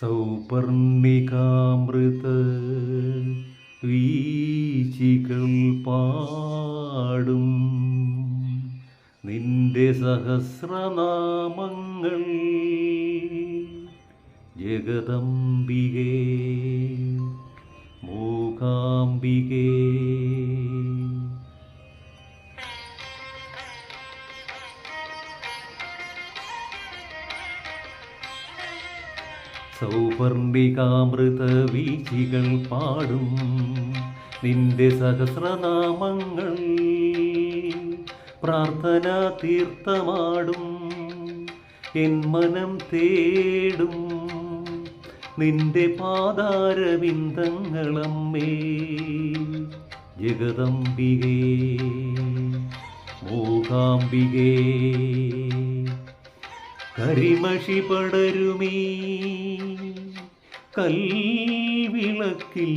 സൗപർണികാമൃത വീശികൾ പാടും. നിന്റെ സഹസ്രനാമങ്ങൾ ജഗദംബികേ മൂകാംബികേ സൗപർണികാമൃത വീചികൾ പാടും നിന്റെ സഹസ്രനാമങ്ങൾ പ്രാർത്ഥന തീർത്ഥമാടും എൻ മനം തേടും നിന്റെ പാതാരവിന്ദങ്ങളമ്മേ ജഗദംബികേ മൂകാംബികേ. കരിമഷി പടരുമീ കൽവിളക്കിൽ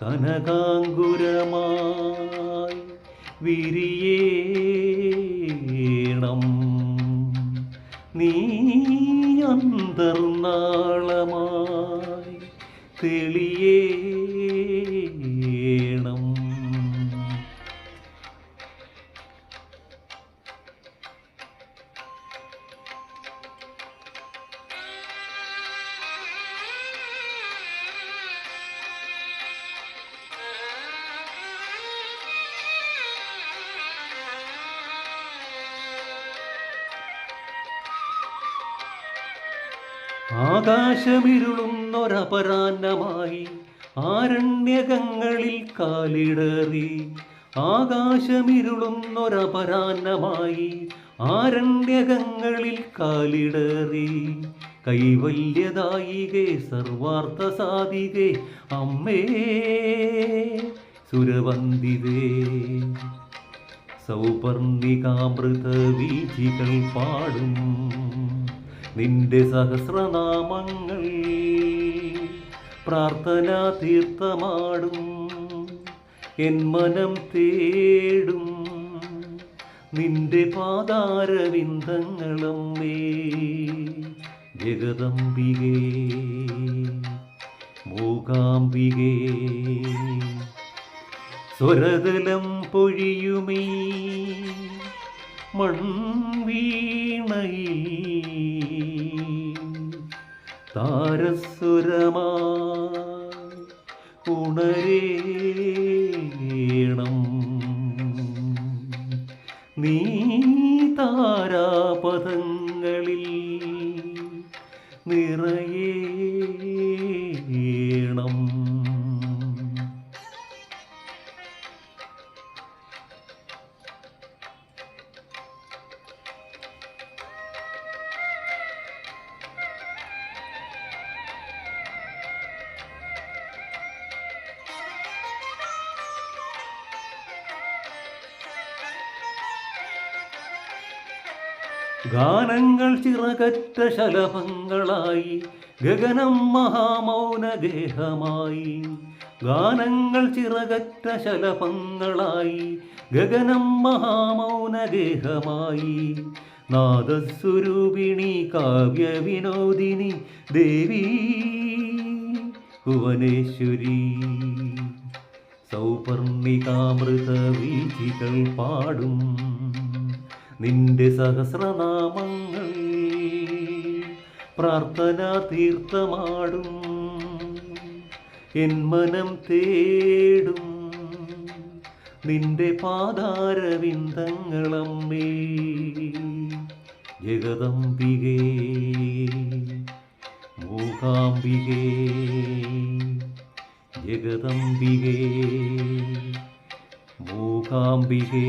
കനകാങ്കുരമായി വിരിയേണം. നീ അന്തർനാളമായി തെളിയേണം ആകാശമിരുളുന്നൊരപരാന്നമായി ആരണ്യകങ്ങളിൽ കാലിടറി. ആകാശമിരുളുന്നൊരപരാന്നമായി ആരണ്യകങ്ങളിൽ കാലിടറി. കൈവല്യദായികെ സർവാർത്ഥ സാധികെ അമ്മേ സുരവന്ദിതേ സൗപർണികാമൃത വീചികൾ പാടും. നിന്റെ സഹസ്രനാമങ്ങൾ പ്രാർത്ഥന തീർത്ഥമാടും. എൻ മനം തേടും. നിന്റെ പാതാരവിന്ദങ്ങളമ്മേ ജഗദംബികേ മൂകാംബികേ. സ്വരതലം പൊഴിയുമീ മൺവീണയിൽ താരസ്വരമായി ഉണരേണം നീ താരാപഥങ്ങളിൽ നിറയേണം ഗാനങ്ങൾ ചിറകറ്റ ശലഭങ്ങളായി ഗഗനം മഹാമൗനഗേഹമായി ഗാനങ്ങൾ ചിറകറ്റ ശലഭങ്ങളായി ഗഗനം മഹാമൗനഗേഹമായി നാദസ്വരൂപിണി കാവ്യവിനോദിനി ദേവി ഭുവനേശ്വരി. സൗപർണികാമൃത വീചികൾ പാടും. നിന്റെ സഹസ്രനാമങ്ങൾ പ്രാർത്ഥന തീർത്ഥമാടും എൻ മനം തേടും. നിന്റെ പാതാരവിന്ദങ്ങളമ്മേ ജഗദംബികേ മൂകാംബികേ ജഗദംബികേ മൂകാംബികേ.